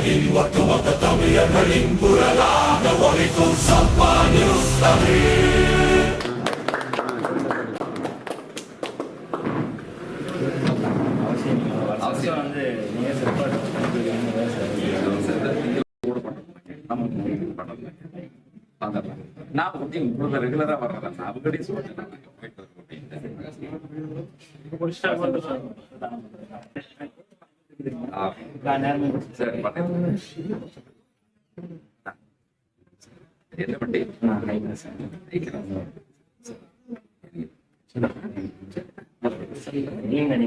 உலகின் ஒட்டுமொத்த தமிழர்களின் குரலாக ஒலிக்கும் சப்பா நியூஸ் தமிழ் அவசியம் நான் உங்களுக்கு ரெகுலரா வர்றேன் நான் அவங்ககிட்டயும் சொல்லிட்டேன் എന്റെ വണ്ടി നീ നീ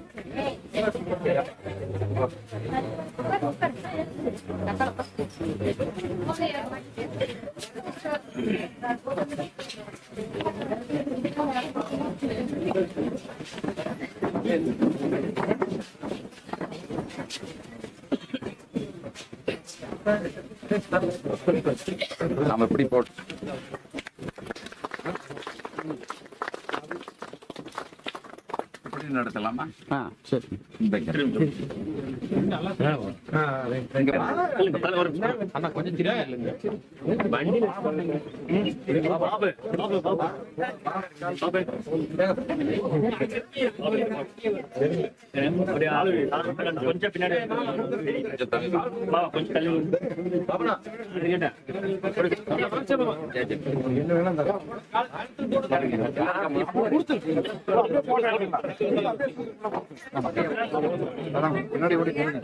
நம்ம எப்படி போட்டு இப்படி நடத்தலாமா சரி வா. அண்ணா கொஞ்சம் பின்னாடி கொஞ்சம் தள்ளி வா. பின்னாடி ஓடி போடுங்க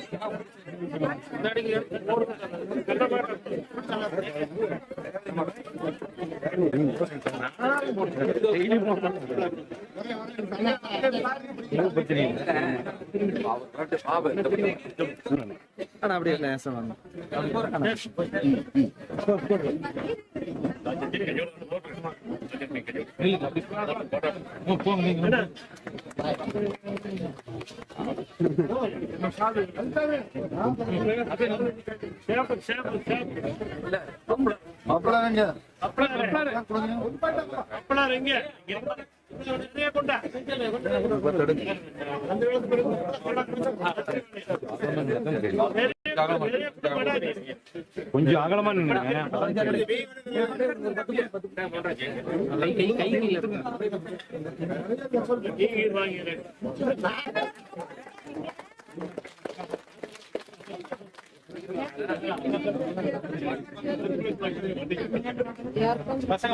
அப்படியே நேசம் வாங்க மாப்பிள்ளாங்க கொஞ்சம் அகலமா நின்னுங்க பசங்க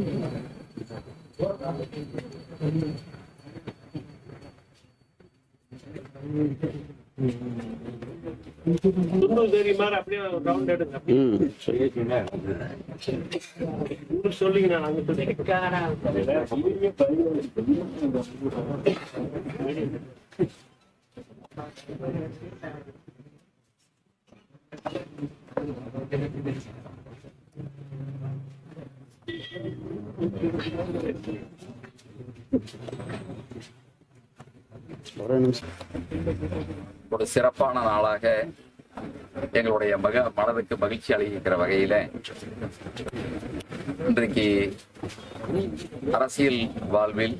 ஒரே நிமிஷம் ஒரு சிறப்பான நாளாக எங்களுடைய மக மனதுக்கு மகிழ்ச்சி அளிக்கிற வகையில இன்றைக்கு அரசியல் வாழ்வில்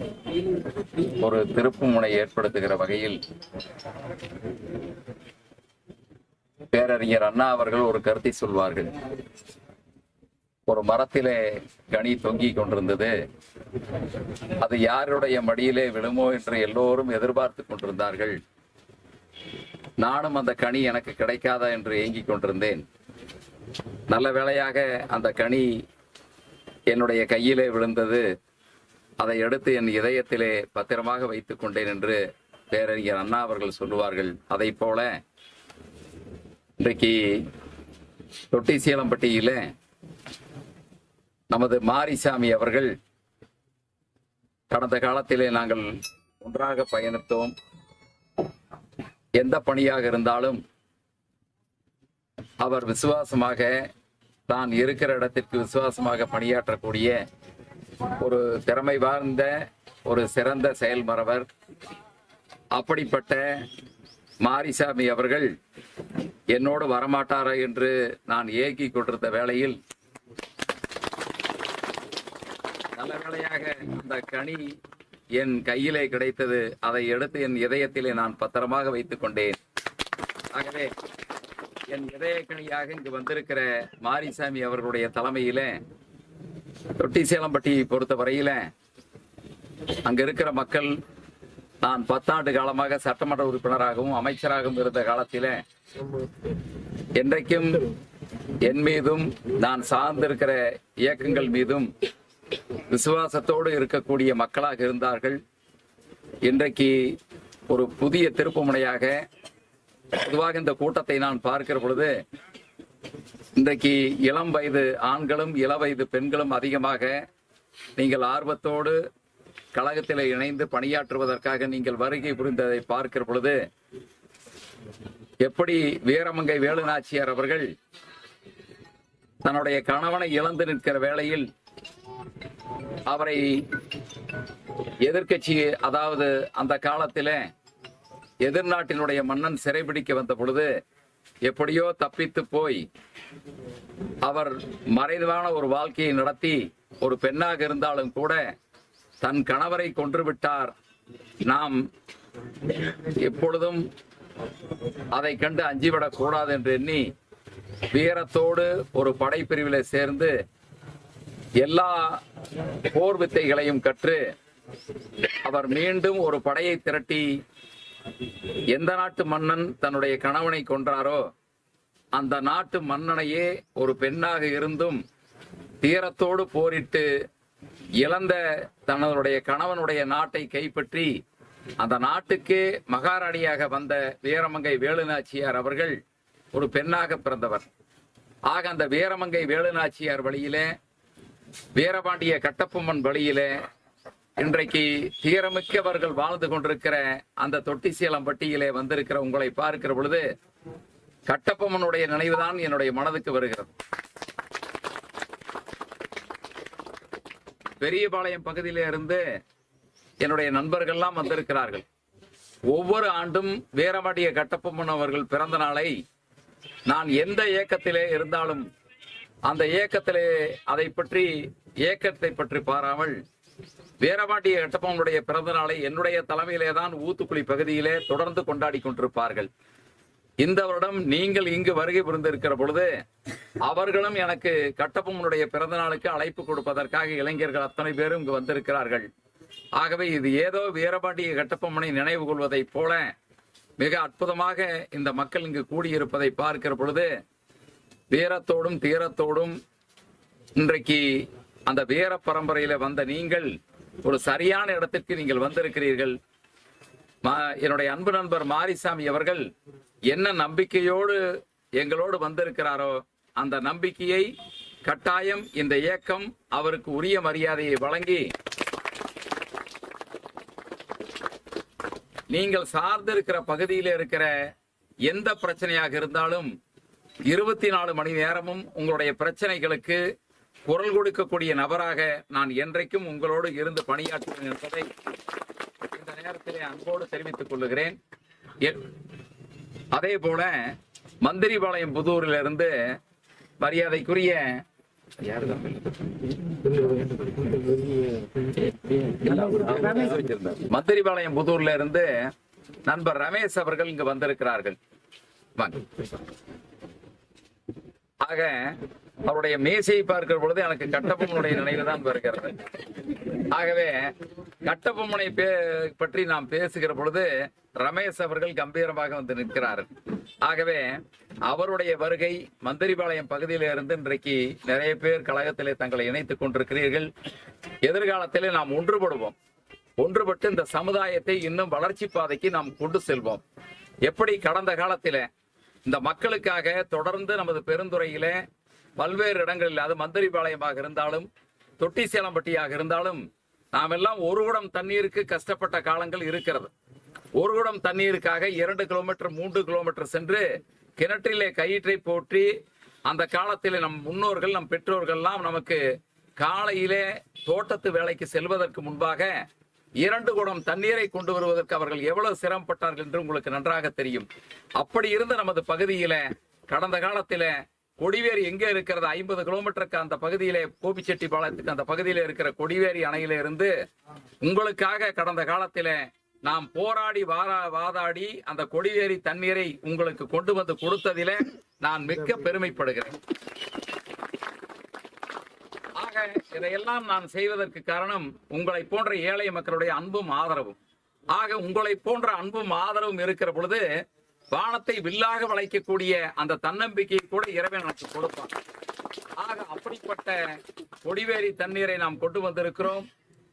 ஒரு திருப்பு முனை ஏற்படுத்துகிற வகையில் பேரறிஞர் அண்ணா அவர்கள் ஒரு கருத்தை சொல்வார்கள். ஒரு மரத்திலே கனி தொங்கிக் கொண்டிருந்தது. அது யாருடைய மடியிலே விழுமோ என்று எல்லோரும் எதிர்பார்த்து கொண்டிருந்தார்கள். நானும் அந்த கனி எனக்கு கிடைக்காதா என்று ஏங்கிக் கொண்டிருந்தேன். நல்ல வேளையாக அந்த கனி என்னுடைய கையிலே விழுந்தது. அதை எடுத்து என் இதயத்திலே பத்திரமாக வைத்துக் கொண்டேன் என்று பேரறிஞர் அண்ணா அவர்கள் சொல்லுவார்கள். அதை போல இன்றைக்கு தொட்டிசீலம்பட்டியில நமது மாரிசாமி அவர்கள் கடந்த காலத்திலே நாங்கள் ஒன்றாக பயணித்தோம். எந்த பணியாக இருந்தாலும் அவர் விசுவாசமாக தான் இருக்கிற இடத்திற்கு விசுவாசமாக பணியாற்றக்கூடிய ஒரு திறமை வாய்ந்த ஒரு சிறந்த செயல்மரவர் அப்படிப்பட்ட மாரிசாமி அவர்கள் என்னோடு வரமாட்டாரா என்று நான் ஏக்கி கொண்டிருந்த வேளையில் நல்ல வேளையாக அந்த கனி என் கையிலே கிடைத்தது. அதை எடுத்து என் இதயத்திலே நான் பத்திரமாக வைத்துக் கொண்டேன். ஆகவே என் இதய கனியாக இங்கு வந்திருக்கிற மாரிசாமி அவர்களுடைய தலைமையில தொட்டிசேலம்பட்டியை பொறுத்த வரையில அங்க இருக்கிற மக்கள் நான் பத்தாண்டு காலமாக சட்டமன்ற உறுப்பினராகவும் அமைச்சராகவும் இருந்த காலத்தில என்றைக்கும் என் மீதும் நான் சார்ந்திருக்கிற இயக்கங்கள் மீதும் விசுவாசத்தோடு இருக்கக்கூடிய மக்களாக இருந்தார்கள். இன்றைக்கு ஒரு புதிய திருப்புமுனையாக பொதுவாக இந்த கூட்டத்தை நான் பார்க்கிற பொழுது இன்றைக்கு இளம் வயது ஆண்களும் இள வயது பெண்களும் அதிகமாக நீங்கள் ஆர்வத்தோடு கழகத்தில் இணைந்து பணியாற்றுவதற்காக நீங்கள் வருகை புரிந்ததை பார்க்கிற பொழுது எப்படி வீரமங்கை வேலுநாச்சியார் அவர்கள் தன்னுடைய கணவனை இழந்து நிற்கிற வேளையில் அவரை எதிர்கட்சி அதாவது அந்த காலத்தில எதிர்நாட்டினுடைய மன்னன் சிறைபிடிக்க வந்த பொழுது எப்படியோ தப்பித்து போய் அவர் மறைவான ஒரு வாழ்க்கையை நடத்தி ஒரு பெண்ணாக இருந்தாலும் கூட தன் கணவரை கொன்று விட்டார் நாம் எப்பொழுதும் அதை கண்டு அஞ்சிவிடக் கூடாது என்று எண்ணி வீரத்தோடு ஒரு படைப்பிரிவில் சேர்ந்து எல்லா போர் வித்தைகளையும் கற்று அவர் மீண்டும் ஒரு படையை திரட்டி எந்த நாட்டு மன்னன் தன்னுடைய கணவனை கொன்றாரோ அந்த நாட்டு மன்னனையே ஒரு பெண்ணாக இருந்தும் தீரத்தோடு போரிட்டு இழந்த தன்னுடைய கணவனுடைய நாட்டை கைப்பற்றி அந்த நாட்டுக்கே மகாராணியாக வந்த வீரமங்கை வேலுநாச்சியார் அவர்கள் ஒரு பெண்ணாக பிறந்தவர். ஆக அந்த வீரமங்கை வேலுநாச்சியார் வழியிலே வீரபாண்டிய கட்டப்பொம்மன் வழியிலே இன்றைக்கு தீரமிக்கவர்கள் வாழ்ந்து கொண்டிருக்கிற அந்த தொட்டிசீலம்பட்டியிலே வந்திருக்கிற உங்களை பார்க்கிற பொழுது கட்டப்பொம்மனுடைய நினைவுதான் என்னுடைய மனதுக்கு வருகிறது. பெரியபாளையம் பகுதியில இருந்து என்னுடைய நண்பர்கள்லாம் வந்திருக்கிறார்கள். ஒவ்வொரு ஆண்டும் வீரபாண்டிய கட்டப்பொம்மன் அவர்கள் பிறந்த நாளை நான் எந்த இயக்கத்திலே இருந்தாலும் அந்த இயக்கத்திலே அதை பற்றி இயக்கத்தை பற்றி பாராமல் வீரபாண்டிய கட்டப்பொம்மனுடைய பிறந்த நாளை என்னுடைய தலைமையிலே தான் ஊத்துக்குளி பகுதியிலே தொடர்ந்து கொண்டாடி கொண்டிருப்பார்கள். இந்த வருடம் நீங்கள் இங்கு வருகை புரிந்திருக்கிற பொழுது அவர்களும் எனக்கு கட்டப்பொம்மனுடைய பிறந்த நாளுக்கு அழைப்பு கொடுப்பதற்காக இளைஞர்கள் அத்தனை பேரும் இங்கு வந்திருக்கிறார்கள். ஆகவே இது ஏதோ வீரபாண்டிய கட்டப்பொம்மனை நினைவு கொள்வதைப் போல மிக அற்புதமாக இந்த மக்கள் இங்கு கூடியிருப்பதை பார்க்கிற பொழுது வீரத்தோடும் தீரத்தோடும் இன்றைக்கு அந்த வீர பரம்பரையில வந்த நீங்கள் ஒரு சரியான இடத்திற்கு நீங்கள் வந்திருக்கிறீர்கள். மா- என்னுடைய அன்பு நண்பர் மாரிசாமி அவர்கள் என்ன நம்பிக்கையோடு எங்களோடு வந்திருக்கிறாரோ அந்த நம்பிக்கையை கட்டாயம் இந்த இயக்கம் அவருக்கு உரிய மரியாதையை வழங்கி நீங்கள் சார்ந்திருக்கிற பகுதியில் இருக்கிற எந்த பிரச்சனையாக இருந்தாலும் இருபத்தி நாலு மணி நேரமும் உங்களுடைய பிரச்சனைகளுக்கு குரல் கொடுக்கக்கூடிய நபராக நான் என்றைக்கும் உங்களோடு இருந்து பணியாற்றுவேன் என்பதை இந்த நேரத்திலே அன்போடு தெரிவித்துக் கொள்ளுகிறேன் அதே போல மந்திரிபாளையம் புதூரிலிருந்து மரியாதைக்குரிய மந்திரிபாளையம் புதூர்ல இருந்து நண்பர் ரமேஷ் அவர்கள் இங்கு வந்திருக்கிறார்கள் வாங்க. ஆக அவருடைய மேசையை பார்க்கிற பொழுது எனக்கு கட்டபொம்மனுடைய நினைவு தான் வருகிறது. ஆகவே கட்டபொம்மனை பே- பற்றி நாம் பேசுகிற பொழுது ரமேஷ் அவர்கள் கம்பீரமாக வந்து நிற்கிறார். ஆகவே அவருடைய வருகை மந்திரிபாளையம் பகுதியில இருந்து இன்றைக்கு நிறைய பேர் கழகத்திலே தங்களை இணைத்துக் கொண்டிருக்கிறீர்கள். எதிர்காலத்திலே நாம் ஒன்றுபடுவோம். ஒன்றுபட்டு இந்த சமுதாயத்தை இன்னும் வளர்ச்சி பாதைக்கு நாம் கொண்டு செல்வோம். எப்படி கடந்த காலத்திலே இந்த மக்களுக்காக தொடர்ந்து நமது பெருந்துறையிலே பல்வேறு இடங்களில் அது மந்திரிபாளையமாக இருந்தாலும் தொட்டி சேலம்பட்டியாக இருந்தாலும் நாம் எல்லாம் ஒரு குடம் தண்ணீருக்கு கஷ்டப்பட்ட காலங்கள் இருக்கிறது. ஒரு குடம் தண்ணீருக்காக இரண்டு கிலோமீட்டர் மூன்று கிலோமீட்டர் சென்று கிணற்றிலே கயிற்றை போற்றி அந்த காலத்தில் நம் முன்னோர்கள் நம் பெற்றோர்கள்லாம் நமக்கு காலையிலே தோட்டத்து வேலைக்கு செல்வதற்கு முன்பாக இரண்டு குடம் தண்ணீரை கொண்டு வருவதற்கு அவர்கள் எவ்வளவு சிரமப்பட்டார்கள் என்று உங்களுக்கு நன்றாக தெரியும். அப்படி இருந்த நமது பகுதியில கடந்த காலத்தில கொடிவேரி எங்க இருக்கிறது? ஐம்பது கிலோமீட்டருக்கு அந்த பகுதியிலே கோபிச்செட்டிப்பாளையத்துக்கு அந்த பகுதியில இருக்கிற கொடிவேரி அணையில இருந்து உங்களுக்காக கடந்த காலத்தில நாம் போராடி வாரா வாதாடி அந்த கொடிவேரி தண்ணீரை உங்களுக்கு கொண்டு வந்து கொடுத்ததில நான் மிக்க பெருமைப்படுகிறேன். இதையெல்லாம் நான் செய்வதற்கு காரணம் உங்களை போன்ற ஏழை மக்களுடைய அன்பும் ஆதரவும். ஆக உங்களை போன்ற அன்பும் ஆதரவும் இருக்கிற பொழுது வானத்தை வில்லாக வளைக்கக்கூடிய அந்த தன்னம்பிக்கையை கூட இறைவன் எனக்கு கொடுப்பான். ஆக அப்படிப்பட்ட கொடிவேரி தண்ணீரை நாம் கொண்டு வந்திருக்கிறோம்.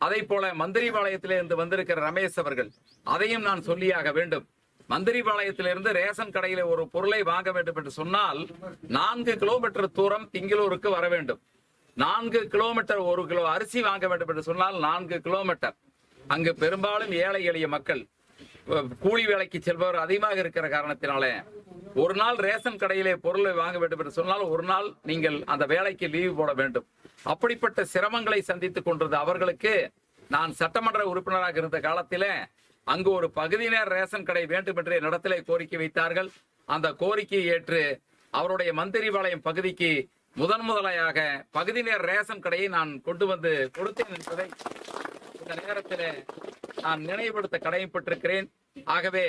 அதே போல மந்திரிபாளையத்திலே இருந்து வந்திருக்கிற ரமேஷ் அவர்கள் அதையும் நான் சொல்லியாக வேண்டும். மந்திரிபாளையத்திலிருந்து ரேஷன் கடையில ஒரு பொருளை வாங்க வேண்டும் என்று சொன்னால் நான்கு கிலோமீட்டர் தூரம் திங்களூருக்கு வர வேண்டும். நான்கு கிலோமீட்டர் ஒரு கிலோ அரிசி வாங்க வேண்டும் என்று சொன்னால் நான்கு கிலோமீட்டர். அங்கு பெரும்பாலும் ஏழை எளிய மக்கள் கூலி வேலைக்கு செல்பவர் அதிகமாக இருக்கிற காரணத்தினாலே ஒரு நாள் ரேஷன் கடையிலே பொருளை வாங்க வேண்டும் என்று சொன்னால் ஒரு நாள் நீங்கள் அந்த வேலைக்கு லீவு போட வேண்டும். அப்படிப்பட்ட சிரமங்களை சந்தித்துக் கொண்டிருந்த அவர்களுக்கு நான் சட்டமன்ற உறுப்பினராக இருந்த காலத்திலே அங்கு ஒரு பகுதியினர் ரேஷன் கடை வேண்டும் என்று என்னிடத்திலே கோரிக்கை வைத்தார்கள். அந்த கோரிக்கையை ஏற்று அவருடைய மந்திரிபாளையம் பகுதிக்கு முதன் முதலையாக நேர் ரேஷன் கடையை நான் கொண்டு வந்து கொடுத்தேன் என்பதை இந்த நேரத்தில் நான் நினைவுபடுத்த கடமைப்பட்டிருக்கிறேன் ஆகவே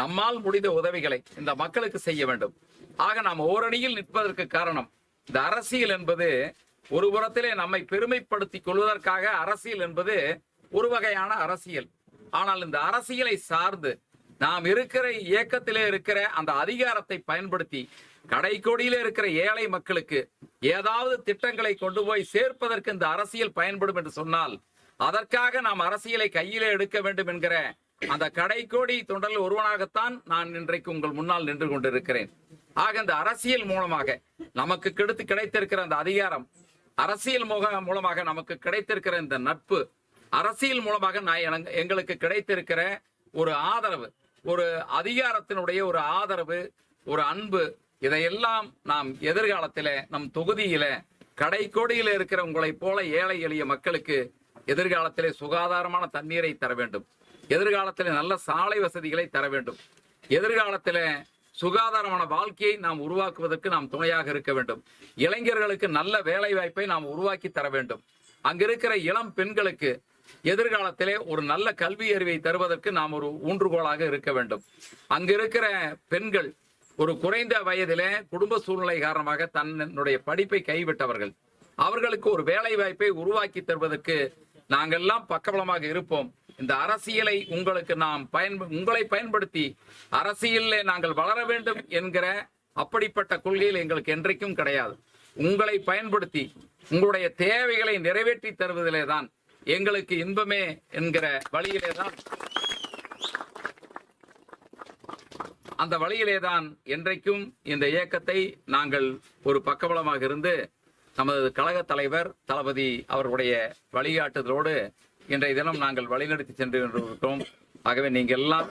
நம்மால் முடிந்த உதவிகளை இந்த மக்களுக்கு செய்ய வேண்டும். ஆக நாம் ஓரணியில் நிற்பதற்கு காரணம் இந்த அரசியல் என்பது ஒரு புறத்திலே நம்மை பெருமைப்படுத்திக் கொள்வதற்காக அரசியல் என்பது ஒரு வகையான அரசியல். ஆனால் இந்த அரசியலை சார்ந்து நாம் இருக்கிற இயக்கத்திலே இருக்கிற அந்த அதிகாரத்தை பயன்படுத்தி கடைக்கோடியில இருக்கிற ஏழை மக்களுக்கு ஏதாவது திட்டங்களை கொண்டு போய் சேர்ப்பதற்கு இந்த அரசியல் பயன்படும் என்று சொன்னால் அதற்காக நாம் அரசியலை கையிலே எடுக்க வேண்டும் என்கிற அந்த கடைக்கோடி தொண்டரில் ஒருவனாகத்தான் நான் இன்றைக்கு உங்கள் முன்னால் நின்று கொண்டிருக்கிறேன். ஆக இந்த அரசியல் மூலமாக நமக்கு கெடுத்து கிடைத்திருக்கிற அந்த அதிகாரம் அரசியல் மூலமாக நமக்கு கிடைத்திருக்கிற இந்த நட்பு அரசியல் மூலமாக நான் எங்களுக்கு கிடைத்திருக்கிற ஒரு ஆதரவு ஒரு அதிகாரத்தினுடைய ஒரு ஆதரவு ஒரு அன்பு இதையெல்லாம் நாம் எதிர்காலத்தில நம் தொகுதியில கடைக்கோடியில இருக்கிற உங்களைப் போல ஏழை எளிய மக்களுக்கு எதிர்காலத்திலே சுகாதாரமான தண்ணீரை தர வேண்டும். எதிர்காலத்திலே நல்ல சாலை வசதிகளை தர வேண்டும். எதிர்காலத்திலே சுகாதாரமான வாழ்க்கையை நாம் உருவாக்குவதற்கு நாம் துணையாக இருக்க வேண்டும். இளைஞர்களுக்கு நல்ல வேலை வாய்ப்பை நாம் உருவாக்கி தர வேண்டும். அங்கிருக்கிற இளம் பெண்களுக்கு எதிர்காலத்திலே ஒரு நல்ல கல்வி அறிவை தருவதற்கு நாம் ஒரு ஊன்றுகோலாக இருக்க வேண்டும். அங்கிருக்கிற பெண்கள் ஒரு குறைந்த வயதிலே குடும்ப சூழ்நிலை காரணமாக தன்னுடைய படிப்பை கைவிட்டவர்கள். அவர்களுக்கு ஒரு வேலை வாய்ப்பை உருவாக்கி தருவதற்கு நாங்கெல்லாம் பக்கபலமாக இருப்போம். இந்த அரசியலை உங்களுக்கு நாம் பயன் உங்களை பயன்படுத்தி அரசியலில் நாங்கள் வளர வேண்டும் என்கிற அப்படிப்பட்ட கொள்கையில் எங்களுக்கு என்றைக்கும் கிடையாது. உங்களை பயன்படுத்தி உங்களுடைய தேவைகளை நிறைவேற்றி தருவதிலே தான் எங்களுக்கு இன்பமே என்கிற வழியிலே தான் அந்த வழியிலே தான் என்றைக்கும் இந்த இயக்கத்தை நாங்கள் ஒரு பக்கபலமாக இருந்து நமது கழக தலைவர் தளபதி அவர்களுடைய வழிகாட்டுதலோடு இன்றைய தினம் நாங்கள் வழிநடத்தி சென்று கொண்டிருக்கிறோம் ஆகவே நீங்கள் எல்லாம்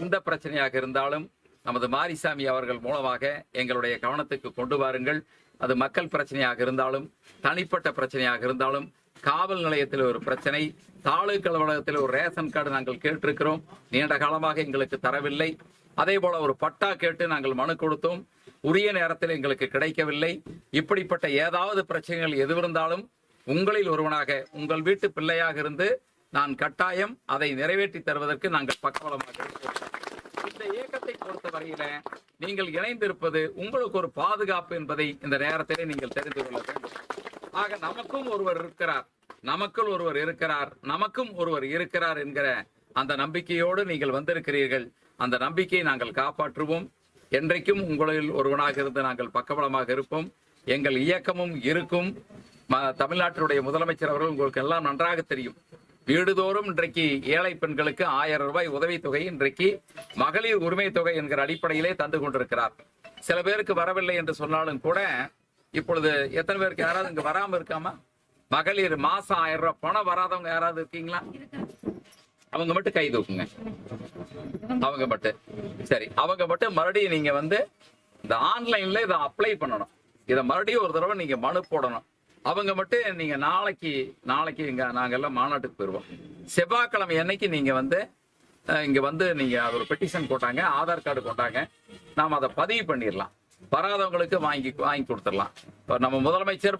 எந்த பிரச்சனையாக இருந்தாலும் நமது மாரிசாமி அவர்கள் மூலமாக எங்களுடைய கவனத்துக்கு கொண்டு வாருங்கள். அது மக்கள் பிரச்சனையாக இருந்தாலும் தனிப்பட்ட பிரச்சனையாக இருந்தாலும் காவல் நிலையத்தில் ஒரு பிரச்சனை தாலுக்கு அலுவலகத்தில் ஒரு ரேஷன் கார்டு நாங்கள் கேட்டிருக்கிறோம். நீண்ட காலமாக எங்களுக்கு தரவில்லை. அதே போல ஒரு பட்டா கேட்டு நாங்கள் மனு கொடுத்தோம். உரிய நேரத்தில் எங்களுக்கு கிடைக்கவில்லை. இப்படிப்பட்ட ஏதாவது பிரச்சனைகள் எதுவிருந்தாலும் உங்களில் ஒருவனாக உங்கள் வீட்டு பிள்ளையாக இருந்து நான் கட்டாயம் அதை நிறைவேற்றி தருவதற்கு நாங்கள் பக்கபலமாக இந்த இயக்கத்தை பொறுத்த வரையில நீங்கள் இணைந்திருப்பது உங்களுக்கு ஒரு பாதுகாப்பு என்பதை இந்த நேரத்திலே நீங்கள் தெரிந்து கொள்ள வேண்டும். ஆக நமக்கும் ஒருவர் இருக்கிறார். நமக்குள் ஒருவர் இருக்கிறார். நமக்கும் ஒருவர் இருக்கிறார் என்கிற அந்த நம்பிக்கையோடு நீங்கள் வந்திருக்கிறீர்கள். அந்த நம்பிக்கையை நாங்கள் காப்பாற்றுவோம். என்றைக்கும் உங்களில் ஒருவனாக இருந்து நாங்கள் பக்கபலமாக இருப்போம். எங்கள் இயக்கமும் இருக்கும். ம- தமிழ்நாட்டினுடைய முதலமைச்சர் அவர்கள் உங்களுக்கு எல்லாம் நன்றாக தெரியும். வீடுதோறும் இன்றைக்கு ஏழை பெண்களுக்கு ஆயிரம் ரூபாய் உதவித்தொகை இன்றைக்கு மகளிர் உரிமை தொகை என்கிற அடிப்படையிலே தந்து கொண்டிருக்கிறார். சில பேருக்கு வரவில்லை என்று சொன்னாலும் கூட இப்பொழுது எத்தனை பேருக்கு யாராவது இங்க வராம இருக்காமா? மகளிர் மாசம் ஆயிரம் ரூபாய். பணம் வராதவங்க யாராவது இருக்கீங்களா? அவங்க மட்டும் கை தூக்குங்க. அவங்க மட்டும். சரி அவங்க மட்டும் மறுபடியும் நீங்க வந்து இந்த ஆன்லைன்ல இதை அப்ளை பண்ணணும். இதை மறுபடியும் ஒரு தடவை நீங்க மனு போடணும். அவங்க மட்டும் நீங்க நாளைக்கு நாளைக்கு இங்க நாங்க எல்லாம் மாநாட்டுக்கு போயிருவோம். செவ்வாய்க்கிழமை அன்னைக்கு நீங்க வந்து இங்க வந்து நீங்க அது ஒரு பெட்டிஷன் போட்டாங்க ஆதார் கார்டு போட்டாங்க. நாம அதை பதிவு பண்ணிடலாம். வராதவங்களுக்கு வாங்கி வாங்கி கொடுத்துடலாம். இப்போ நம்ம முதலமைச்சர்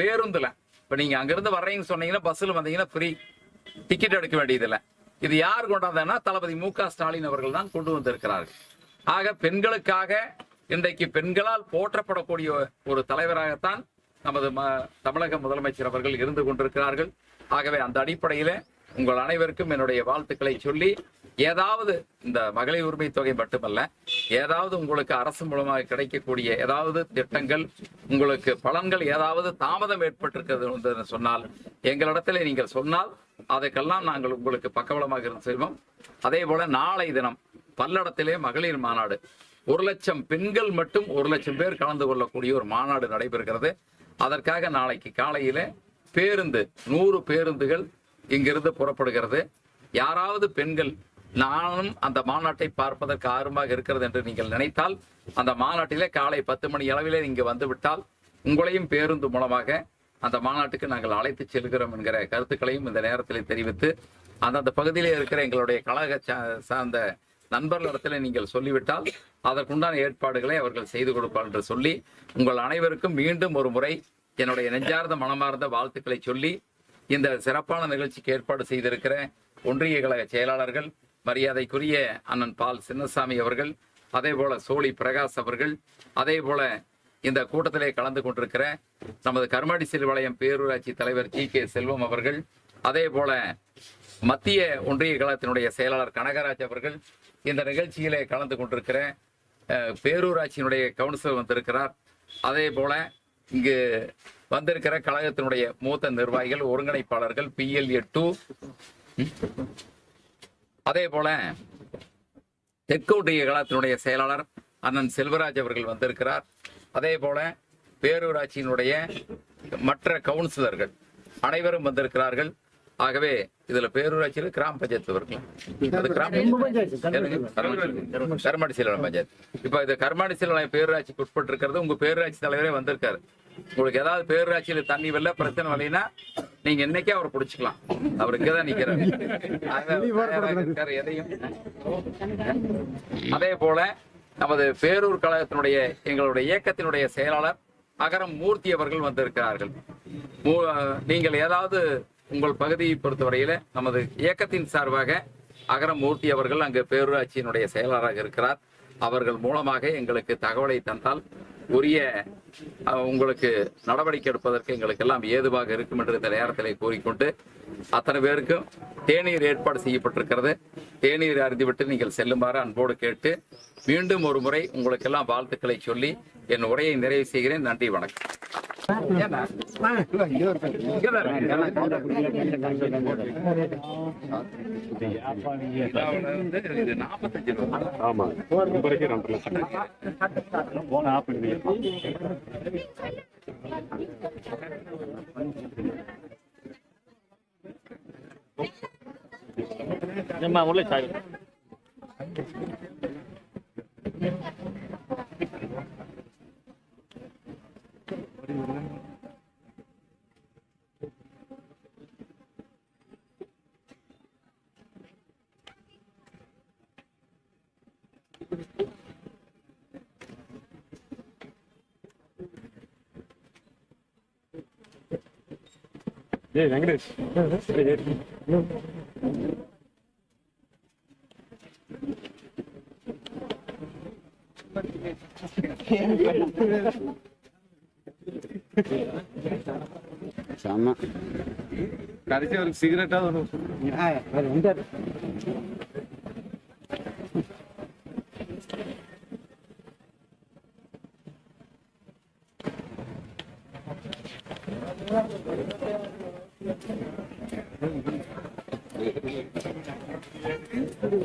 பேருந்துல இப்ப நீங்க அங்கிருந்து வர்றீங்கன்னு சொன்னீங்கன்னா பஸ்ஸில் வந்தீங்கன்னா ஃப்ரீ டிக்கெட் எடுக்க வேண்டியதில்லை. இது யார் கொண்டாந்தனா தளபதி மு க ஸ்டாலின் அவர்கள் தான் கொண்டு வந்திருக்கிறார்கள். ஆக பெண்களுக்காக இன்றைக்கு பெண்களால் போற்றப்படக்கூடிய ஒரு தலைவராகத்தான் நமது ம- தமிழக முதலமைச்சர் அவர்கள் இருந்து கொண்டிருக்கிறார்கள். ஆகவே அந்த அடிப்படையில உங்கள் அனைவருக்கும் என்னுடைய வாழ்த்துக்களை சொல்லி ஏதாவது இந்த மகளிர் உரிமை தொகை மட்டுமல்ல ஏதாவது உங்களுக்கு அரசு மூலமாக கிடைக்கக்கூடிய ஏதாவது திட்டங்கள் உங்களுக்கு பலன்கள் ஏதாவது தாமதம் ஏற்பட்டிருக்கிறது என்று சொன்னால் எங்களிடத்திலே நீங்கள் சொன்னால் அதைக்கெல்லாம் நாங்கள் உங்களுக்கு பக்கபலமாக இருந்து செய்வோம் அதே போல நாளை தினம் பல்லடத்திலே மகளிர் மாநாடு. ஒரு லட்சம் பெண்கள் மட்டும் ஒரு லட்சம் பேர் கலந்து கொள்ளக்கூடிய ஒரு மாநாடு நடைபெறுகிறது. அதற்காக நாளைக்கு காலையில பேருந்து நூறு பேருந்துகள் இங்கிருந்து புறப்படுகிறது. யாராவது பெண்கள் நானும் அந்த மாநாட்டை பார்ப்பதற்கு ஆர்வமாக இருக்கிறது என்று நீங்கள் நினைத்தால் அந்த மாநாட்டிலே காலை பத்து மணி அளவிலே இங்கு வந்துவிட்டால் உங்களையும் பேருந்து மூலமாக அந்த மாநாட்டுக்கு நாங்கள் அழைத்து செல்கிறோம் என்கிற கருத்துக்களையும் இந்த நேரத்தில் தெரிவித்து அந்தந்த பகுதியிலே இருக்கிற எங்களுடைய கழக சா- சார்ந்த நண்பர்களிடத்தில் நீங்கள் சொல்லிவிட்டால் அதற்குண்டான ஏற்பாடுகளை அவர்கள் செய்து கொடுப்பார் என்று சொல்லி உங்கள் அனைவருக்கும் மீண்டும் ஒரு முறை என்னுடைய நெஞ்சார்ந்த மனமார்ந்த வாழ்த்துக்களை சொல்லி இந்த சிறப்பான நிகழ்ச்சிக்கு ஏற்பாடு செய்திருக்கிற ஒன்றிய கழக செயலாளர்கள் மரியாதைக்குரிய அண்ணன் பால் சின்னசாமி அவர்கள் அதே போல சோழி பிரகாஷ் அவர்கள் அதே போல இந்த கூட்டத்திலே கலந்து கொண்டிருக்கிற நமது கருமாடி சிறுவளையம் பேரூராட்சி தலைவர் ஜி கே செல்வம் அவர்கள் அதே போல மத்திய ஒன்றிய கழகத்தினுடைய செயலாளர் கனகராஜ் அவர்கள் இந்த நிகழ்ச்சியிலே கலந்து கொண்டிருக்கிற பேரூராட்சியினுடைய கவுன்சிலர் வந்திருக்கிறார். அதே போல இங்கு வந்திருக்கிற கழகத்தினுடைய மூத்த நிர்வாகிகள் ஒருங்கிணைப்பாளர்கள் பிஎல்ஏ டூ. அதே போல தெற்கு ஒன்றிய கழகத்தினுடைய செயலாளர் அண்ணன் செல்வராஜ் அவர்கள் வந்திருக்கிறார். அதே போல பேரூராட்சியினுடைய மற்ற கவுன்சிலர்கள் அனைவரும் வந்திருக்கிறார்கள். ஆகவே இதுல பேரூராட்சியில் கிராம பஞ்சாயத்து வருங்களா அது கிராம கருமாடி சீலம் பஞ்சாயத்து. இப்ப இது கருமாடி சீலம் பேரூராட்சிக்கு உட்பட்டு இருக்கிறது உங்க பேரூராட்சி தலைவரே வந்திருக்காரு. உங்களுக்கு ஏதாவது பேரூராட்சியில தண்ணி வரல பிரச்சனை வரலைன்னா நீங்க இன்னைக்கே அவரை பிடிச்சுக்கலாம். அவர் இங்கதான் நிக்கிறாரு. எதையும். அதே போல நமது பேரூர் கழகத்தினுடைய எங்களுடைய இயக்கத்தினுடைய செயலாளர் அகரம் மூர்த்தி அவர்கள் வந்திருக்கிறார்கள். மூ- நீங்கள் ஏதாவது உங்கள் பகுதியை பொறுத்தவரையில நமது இயக்கத்தின் சார்பாக அகரம் மூர்த்தி அவர்கள் அங்கு பேரூராட்சியினுடைய செயலாளராக இருக்கிறார். அவர்கள் மூலமாக எங்களுக்கு தகவலை தந்தால் உரிய உங்களுக்கு நடவடிக்கை எடுப்பதற்கு எங்களுக்கு எல்லாம் ஏதுவாக இருக்கும் என்று இந்த நேரத்தில் கூறிக்கொண்டு அத்தனை பேருக்கும் தேநீர் ஏற்பாடு செய்யப்பட்டிருக்கிறது. தேநீர் அருந்திவிட்டு நீங்கள் செல்லுமாறு அன்போடு கேட்டு மீண்டும் ஒரு முறை உங்களுக்கெல்லாம் வாழ்த்துக்களை சொல்லி என் உரையை நிறைவு செய்கிறேன். நன்றி வணக்கம். ஆமா வரைக்கும் ரெண்டு லட்சம் Thank you. Yes, English. Yes, yes. yes.